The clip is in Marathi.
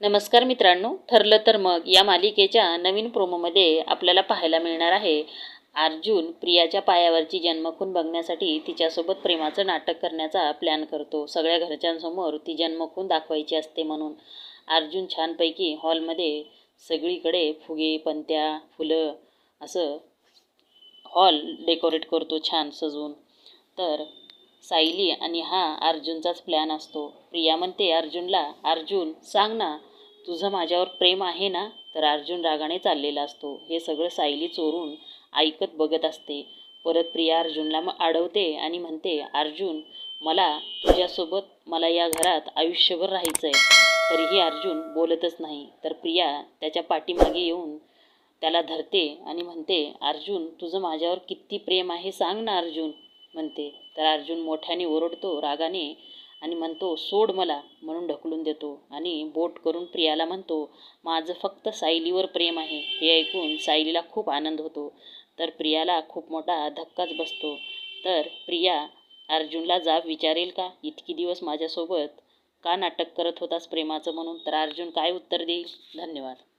नमस्कार मित्रांनो ठरलं तर मग या मालिकेच्या नवीन प्रोमोमध्ये आपल्याला पाहायला मिळणार आहे अर्जुन प्रियाच्या पायावरची जन्मखून बघण्यासाठी तिच्यासोबत प्रेमाचं नाटक करण्याचा प्लॅन करतो. सगळ्या घरच्यांसमोर ती जन्मखून दाखवायची असते म्हणून. अर्जुन छानपैकी हॉलमध्ये सगळीकडे फुगे पंत्या फुलं असं हॉल डेकोरेट करतो छान सजवून. तर सायली आणि हा अर्जुनचाच प्लॅन असतो. प्रिया म्हणते अर्जुनला अर्जुन सांग ना तुझं माझ्यावर प्रेम आहे ना? तर अर्जुन रागाने चाललेला असतो. हे सगळं सायली चोरून ऐकत बघत असते. परत प्रिया अर्जुनला मग अडवते आणि म्हणते अर्जुन मला तुझ्यासोबत मला या घरात आयुष्यभर राहायचं आहे तरीही अर्जुन बोलतच नाही. तर प्रिया त्याच्या पाठीमागे येऊन त्याला धरते आणि म्हणते अर्जुन तुझं माझ्यावर किती प्रेम आहे? सांग ना अर्जुन म्हणते. तर अर्जुन मोठ्याने ओरडतो रागाने आणि म्हणतो सोड मला म्हणून ढकलून देतो. आणि बोट करून प्रियाला म्हणतो माझं फक्त सायलीवर प्रेम आहे. हे ऐकून सायलीला खूप आनंद होतो. तर प्रियाला खूप मोठा धक्काच बसतो. तर प्रिया अर्जुनला जाब विचारेल का? इतकी दिवस माझ्यासोबत का नाटक करत होतास प्रेमाचं म्हणून? तर अर्जुन काय उत्तर देईल? धन्यवाद.